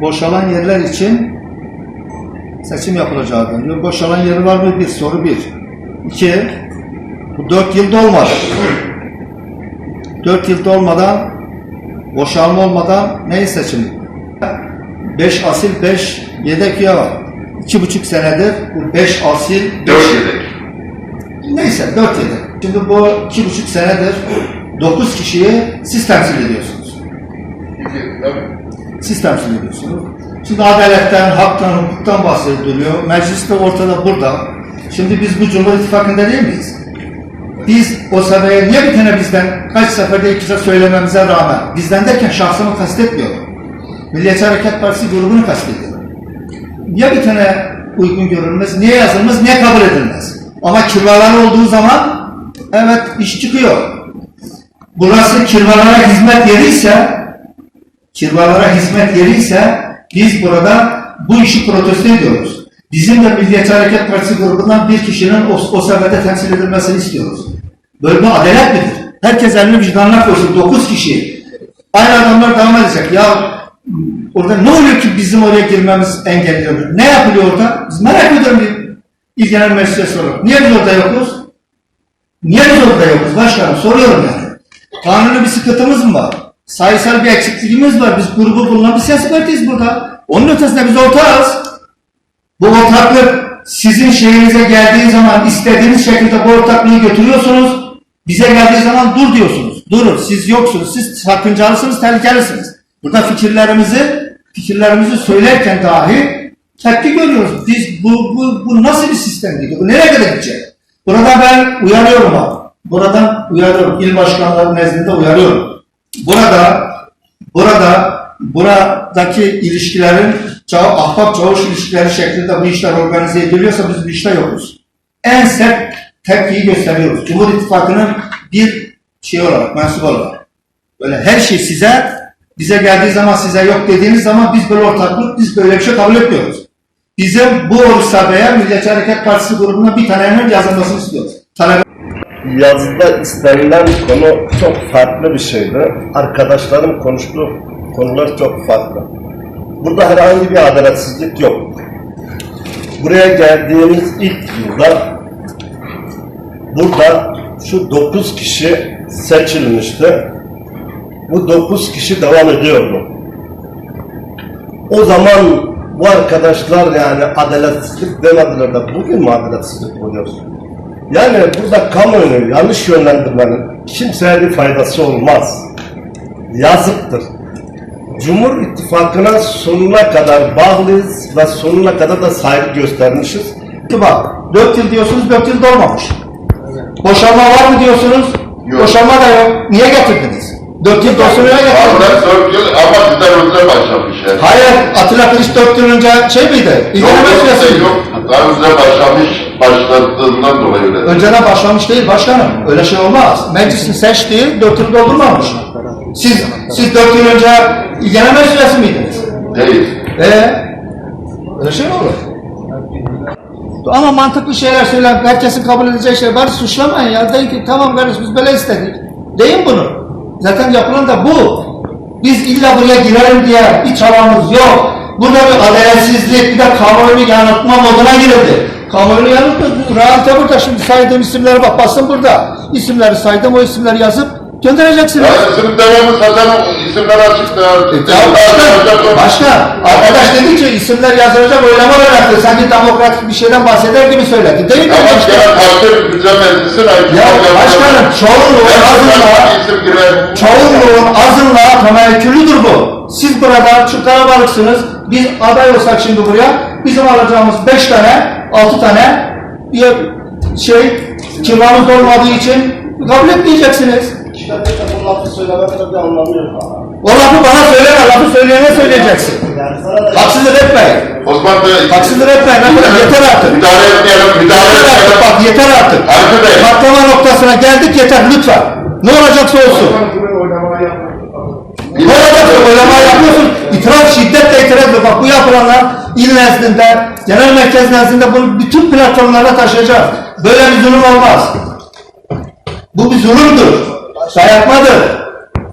boşalan yerler için seçim yapılacağı deniyor. Boşalan yeri var mı? Bir soru bir. İki, bu dört yılda olmadı. Dört yılda olmadan, boşalma olmadan neyi seçim? Beş asil, beş yedek üye var. İki buçuk senedir bu beş asil, beş Dört yedek. Neyse dört yedek. Şimdi bu iki buçuk senedir dokuz kişiyi siz temsil ediyorsunuz. İki, tabii. Siz temsil. Şimdi adaletten, haktan, hukuktan bahsediliyor. Meclis de ortada burada. Şimdi biz bu Cumhur İttifakı'nda değil miyiz? Biz o sebeple niye bir tane bizden kaç seferde ikisi söylememize rağmen bizden derken şahsımı kastetmiyorum. Milliyetçi Hareket Partisi grubunu kastediyorum. Niye bir tane uygun görülmez, niye yazılmaz, niye kabul edilmez? Ama kirvalar olduğu zaman evet iş çıkıyor. Burası kirvalara hizmet yeri ise kirvalara hizmet yeri ise biz burada bu işi protesto ediyoruz. Bizim de Milliyetçi Hareket Partisi grubundan bir kişinin o, o seferde temsil edilmesini istiyoruz. Bir adalet midir? Herkes elini vicdanına koysun. Dokuz kişi. Aynı adamlar devam edecek. Ya orada ne oluyor ki bizim oraya girmemiz engelliyor? Ne yapılıyor orada? Biz merak ediyorum bir ilgilenen müessesesi olarak. Niye biz orada yokuz? Niye biz orada yokuz? Başkanım soruyorum yani. Kanuni bir sıkıntımız mı var? Sayısal bir eksikliğimiz var. Biz grubu bulunan bir siyasi partiyiz burada. Onun ötesinde biz ortağız. Bu ortaklık sizin şehrinize geldiği zaman istediğiniz şekilde bu ortaklığı götürüyorsunuz. Bize geldiği zaman dur diyorsunuz. Durun siz yoksunuz. Siz sakıncalısınız, tehlikelisiniz. Burada fikirlerimizi fikirlerimizi söylerken dahi tepki görüyoruz. Biz bu, bu, bu nasıl bir sistem? Bu nereye kadar gidecek? Burada ben uyarıyorum abi. Buradan uyarıyorum. İl başkanları nezdinde uyarıyorum. Burada burada buradaki ilişkilerin çav, ahbap çavuş ilişkileri şeklinde bu işler organize ediliyorsa biz bu işte yokuz. En sert tepkiyi gösteriyoruz. Cumhur İttifakı'nın bir şey olarak, mensup olarak. Böyle her şey size, bize geldiği zaman size yok dediğiniz zaman biz böyle ortaklık, biz böyle bir şey kabul etmiyoruz. Bizim bu oruç sabaya Milliyetçi Hareket Partisi grubuna bir tanenin yazılmasını istiyoruz. Talep yazıda istenilen konu çok farklı bir şeydi. Arkadaşlarım konuştuğu konular çok farklı. Burada herhangi bir adaletsizlik yok. Buraya geldiğimiz ilk yılda burada şu dokuz kişi seçilmişti. Bu dokuz kişi devam ediyordu. O zaman bu arkadaşlar yani adaletsizlik demediler de bugün mü adaletsizlik oluyor? Yani burada kamuoyunu yanlış yönlendirmenin kimseye bir faydası olmaz. Yazıktır. Cumhur İttifakı'na sonuna kadar bağlıyız ve sonuna kadar da saygı göstermişiz. bak. Dört yıl diyorsunuz, dört yıl dolmamış. Boşanma var mı diyorsunuz? Yok. Boşanma da yok. Niye getirdiniz? Dört yıl dolsun öyle getirdiniz. Vallahi dört yıl ama bizden önce başlamış yani. Hayır, Atilla Kılıç dört yıl önce şey miydi? Yok, İlgilenme yok, süresi miydi? yok. Daha önce başlamış, başladığından dolayı öyle. Önceden başlamış değil başkanım. Öyle şey olmaz. Meclisin seçtiği dört yıl doldurmamış. Siz, siz dört yıl önce ilgilenme süresi miydiniz? Değil. Ee, öyle şey mi olur? Ama mantıklı şeyler söylen, herkesin kabul edeceği şey var. Suçlamayın ya. Deyin ki tamam kardeş biz böyle istedik. Deyin bunu. Zaten yapılan da bu. Biz illa buraya girelim diye bir çabamız yok. Burada bir adaletsizlik, bir de kamuoyunu yanıltma moduna girildi. Kamuoyunu yanıltma, realite burada. Şimdi saydığım isimlere bak, basın burada. İsimleri saydım, o isimleri yazıp göndereceksiniz. Ya isim devamı zaten isimler açık da. Ya başkan, başkan, arkadaş dedi ki isimler yazılacak oylama olarak sanki demokratik bir şeyden bahseder gibi söyledi. Değil mi Ama başkan? gene parti güzel meclisin Ya başkanım çoğunluğun azınlığa. Çoğunluğun azınlığa temekkülüdür bu. Siz burada kalabalıksınız, biz aday olsak şimdi buraya, bizim alacağımız beş tane, altı tane bir şey, kiramız olmadığı için kabul etmeyeceksiniz. O lafı bana söyleme, lafı söyleyene söyleyeceksin. Haksızlık etmeyin. Osman Bey. Haksızlık etmeyin. Arkadaş, Yeter artık. Müdahale etmeyelim, müdahale Yeter artık. etmeyelim. Bak yeter artık. Arkadaş. Patlama noktasına geldik yeter lütfen. Ne olacaksa olsun. Ne olacaksa oylama yapıyorsun. İtiraz şiddetle ediyor. Bak bu yapılanlar il nezdinde, genel merkez nezdinde bunu bütün platformlara taşıyacağız. Böyle bir zulüm olmaz. Bu bir zulümdür. Dayatmadır.